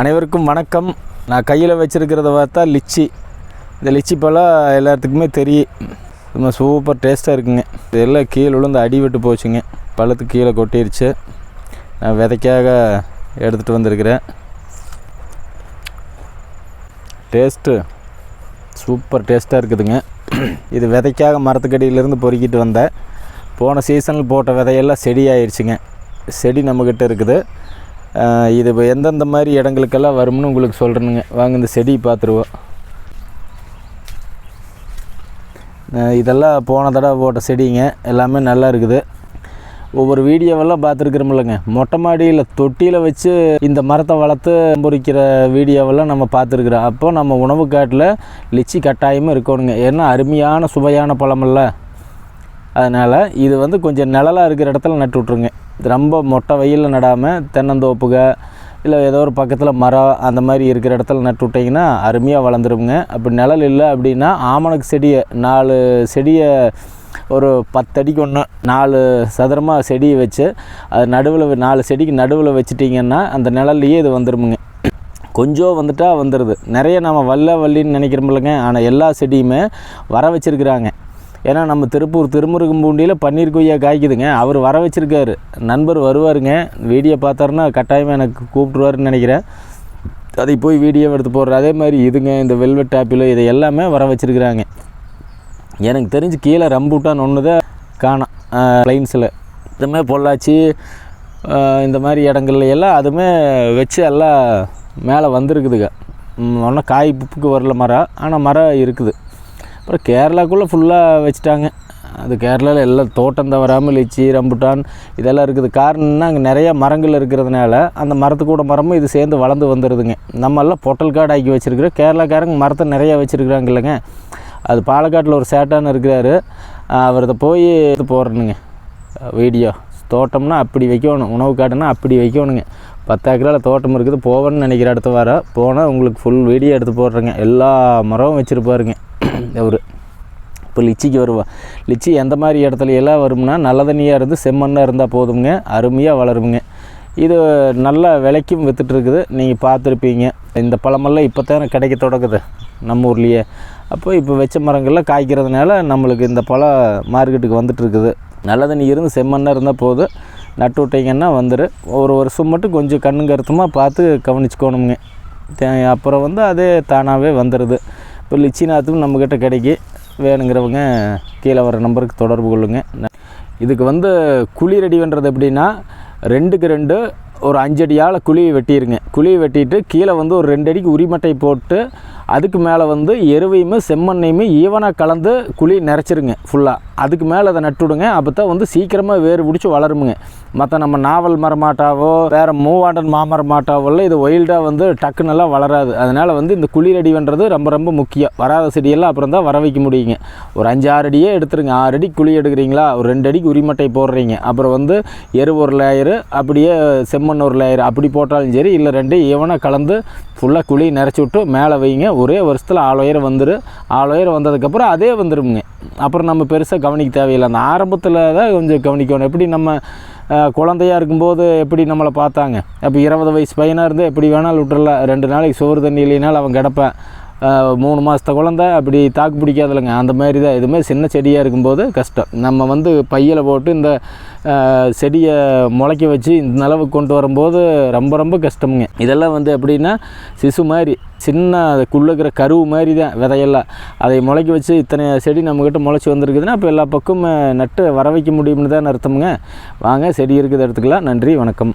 அனைவருக்கும் வணக்கம். நான் கையில் வச்சுருக்கிறத பார்த்தா லிச்சி. இந்த லிச்சி பழம் எல்லாத்துக்குமே தெரியும். சும்மா சூப்பர் டேஸ்ட்டாக இருக்குங்க. இது எல்லாம் கீழே விழுந்து அடி விட்டு போச்சுங்க. பழத்துக்கு கீழே கொட்டிருச்சு. நான் விதைக்காக எடுத்துகிட்டு வந்திருக்கிறேன். டேஸ்ட்டு சூப்பர் டேஸ்ட்டாக இருக்குதுங்க. இது விதைக்காக மரத்துக்கடியிலேருந்து பொறுக்கிட்டு வந்தேன். போன சீசனில் போட்ட விதையெல்லாம் செடி ஆயிடுச்சுங்க செடி நம்மக்கிட்ட இருக்குது. இது இப்போ எந்தெந்த மாதிரி இடங்களுக்கெல்லாம் வரும்னு உங்களுக்கு சொல்கிறேனுங்க வாங்க இந்த செடி பார்த்துருவோம். இதெல்லாம் போன தடவை போட்ட செடிங்க. எல்லாமே நல்லா இருக்குது. ஒவ்வொரு வீடியோவெல்லாம் பார்த்துருக்குறோம்லங்க. மொட்டை மாடியில் தொட்டியில் வச்சு இந்த மரத்தை வளர்த்து பொறிக்கிற வீடியோவெல்லாம் நம்ம பார்த்துருக்குறோம். அப்போ நம்ம உணவு காட்டில் லிச்சி கட்டாயமாக இருக்கணுங்க. ஏன்னா அருமையான சுவையான பழமெல்லாம். அதனால் இது வந்து கொஞ்சம் நிழலாக இருக்கிற இடத்துல நட்டு விட்ருங்க இது ரொம்ப மொட்டை வெயிலில் நடாமல் தென்னந்தோப்புக இல்லை ஏதோ ஒரு பக்கத்தில் மரம் அந்த மாதிரி இருக்கிற இடத்துல நட்டு விட்டிங்கன்னா அருமையாக வளர்ந்துருங்க. அப்படி நிழல் இல்லை அப்படின்னா ஆமணக்கு செடியை நாலு செடியை ஒரு பத்தடிக்கு ஒன்று நாலு சதுரமாக செடியை வச்சு அது நடுவில் நாலு செடிக்கு நடுவில் வச்சுட்டிங்கன்னா அந்த நிழல்லையே இது வந்துருமுங்க. கொஞ்சம் வந்துட்டா வந்துடுது நிறைய நம்ம வல்ல வள்ளின்னு நினைக்கிறோமில்லங்க ஆனால் எல்லா செடியுமே வர வச்சுருக்குறாங்க. ஏன்னா நம்ம திருப்பூர் திருமுருகம்பூண்டியில் பன்னீர் கொய்யா காய்க்குதுங்க. அவர் வர வச்சுருக்காரு. நண்பர் வருவாருங்க. வீடியோ பார்த்தாருன்னா கட்டாயமாக எனக்கு கூப்பிட்ருவாருன்னு நினைக்கிறேன். அதை போய் வீடியோ எடுத்து போடுற அதே மாதிரி இதுங்க இந்த வெல்வெட் ஆப்பிள் இதை எல்லாமே வர வச்சுருக்குறாங்க. எனக்கு தெரிஞ்சு கீழே ரம்பூட்டான் ஒன்று தான் காணும் லைன்ஸில் இதுமே பொள்ளாச்சி இந்த மாதிரி இடங்கள்ல எல்லாம் அதுவுமே வச்சு எல்லாம் மேலே வந்திருக்குதுங்க. ஒன்றும் காய் புப்புக்கு வரல மரம். ஆனால் மரம் இருக்குது. அப்புறம் கேரளாக்குள்ளே ஃபுல்லாக வச்சுட்டாங்க. அது கேரளாவில் எல்லாம் தோட்டம் தவறாமல் லிச்சி ரம்புட்டான் இதெல்லாம் இருக்குது. காரணம்னா அங்கே நிறையா மரங்கள் இருக்கிறதுனால அந்த மரத்துக்கூட மரமும் இது சேர்ந்து வளர்ந்து வந்துடுதுங்க நம்ம எல்லாம் பொட்டல் காடு ஆக்கி வச்சுருக்கிறோம் கேரளாக்காரங்க மரத்தை நிறையா வச்சுருக்குறாங்க இல்லைங்க. அது பாலக்காட்டில் ஒரு சேட்டான்னு இருக்கிறாரு. அவர் இதை போய் இது போடுறனுங்க வீடியோ. தோட்டம்னா அப்படி வைக்கணும். உணவு காட்டுனா அப்படி வைக்கணுங்க. பத்து ஏக்கரால் தோட்டம் இருக்குது. போவேன்னு நினைக்கிற அடுத்த வாரம் போனால் உங்களுக்கு ஃபுல் வீடியோ எடுத்து போடுறேங்க. எல்லா மரமும் வச்சுருப்பாருங்க. அவர் இப்போ லிச்சிக்கு வருவா. லிச்சி எந்த மாதிரி இடத்துல எல்லாம் வரும்னா நல்ல தண்ணியாக இருந்து செம்மண்ணாக இருந்தால் போதுங்க அருமையாக வளருமுங்க. இது நல்ல விலைக்கும் விற்றுட்ருக்குது நீங்கள் பார்த்துருப்பீங்க. இந்த பழமெல்லாம் இப்போ தானே கிடைக்க தொடங்குது நம்ம ஊர்லேயே. அப்போ இப்போ வச்ச மரங்கள்லாம் காய்க்கிறதுனால நம்மளுக்கு இந்த பழம் மார்க்கெட்டுக்கு வந்துட்டுருக்குது. நல்ல தண்ணி இருந்து செம்மண்ணாக இருந்தால் போதும் நட்டு விட்டீங்கன்னா வந்துடும் ஒரு வருஷம் மட்டும் கொஞ்சம் கண்ணு கருத்துமாக பார்த்து கவனிச்சுக்கணுங்க. தே- அப்புறம் வந்து அதே தானாகவே வந்துடுது இப்போ லிச்சி நாற்றும் நம்மக்கிட்ட கிடைக்கி. வேணுங்கிறவங்க கீழே வர நம்பருக்கு தொடர்பு கொள்ளுங்க. இதுக்கு வந்து குழி ரெடி பண்ணுறது எப்படின்னா ரெண்டுக்கு ரெண்டு ஒரு அஞ்சடியால் குழி வெட்டிடுங்க குழியை வெட்டிட்டு கீழே வந்து ஒரு ரெண்டு அடிக்கு உரிமட்டை போட்டு அதுக்கு மேலே வந்து எருவையுமே செம்மண்ணையுமே ஈவனாக கலந்து குழி நிறச்சிருங்க ஃபுல்லாக அதுக்கு மேலே அதை நட்டுவிடுங்க அப்போ தான் வந்து சீக்கிரமாக வேறு பிடிச்சி வளருமுங்க. மற்ற நம்ம நாவல் மரமாட்டாவோ வேறு மூவாண்டன் மாமரம் மாட்டாவோல இது ஒயில்டாக வந்து டக்குன்னெல்லாம் வளராது. அதனால் வந்து இந்த குழி ரெடி ரொம்ப ரொம்ப முக்கியம். வராத செடியெல்லாம் அப்புறம் தான் வர வைக்க முடியுங்க. ஒரு அஞ்சு ஆறு அடியே எடுத்துருங்க. ஆறு அடி குழி எடுக்கிறீங்களா? ஒரு ரெண்டு அடிக்கு உரிமட்டை போடுறீங்க. அப்புறம் வந்து எரு ஒரு லேயரு அப்படியே செம்மண் ஒரு லேயர் அப்படி போட்டாலும் சரி இல்லை ரெண்டு ஈவனாக கலந்து ஃபுல்லாக குழி நிறச்சி விட்டு மேலே வைங்க. ஒரே வருஷத்தில் ஆள் உயரம் வந்துடும் ஆள் உயரம் வந்ததுக்கப்புறம் அதே வந்துடுங்க அப்புறம் நம்ம பெருசாக கவனிக்க தேவையில்லை. அந்த ஆரம்பத்தில் தான் கொஞ்சம் கவனிக்கணும். எப்படி நம்ம குழந்தையாக குழந்தையா இருக்கும்போது எப்படி நம்மளை பார்த்தாங்க? அப்போ இருபது வயசு பையனாக இருந்து எப்படி வேணாலும் விட்டுறலாம். ரெண்டு நாளைக்கு சோறு தண்ணி இல்லைனாலும் அவன் கிடப்பேன். மூணு மாதத்த குழந்த அப்படி தாக்கு பிடிக்காதில்லைங்க அந்த மாதிரி தான் எதுவுமே சின்ன செடியாக இருக்கும்போது கஷ்டம். நம்ம வந்து பையில் போட்டு இந்த செடியை முளைக்க வச்சு இந்த அளவுக்கு கொண்டு வரும்போது ரொம்ப ரொம்ப கஷ்டமுங்க. இதெல்லாம் வந்து எப்படின்னா சிசு மாதிரி சின்ன குள்ளுக்கிற கருவு மாதிரி தான் விதையெல்லாம். அதை முளைக்க வச்சு இத்தனை செடி நம்மக்கிட்ட முளைச்சி வந்திருக்குதுன்னா அப்போ எல்லா பக்கமும் நட்டு வர வைக்க முடியும்னு தான் அர்த்தமுங்க. வாங்க செடி இருக்குது எடுத்துக்கலாம். நன்றி வணக்கம்.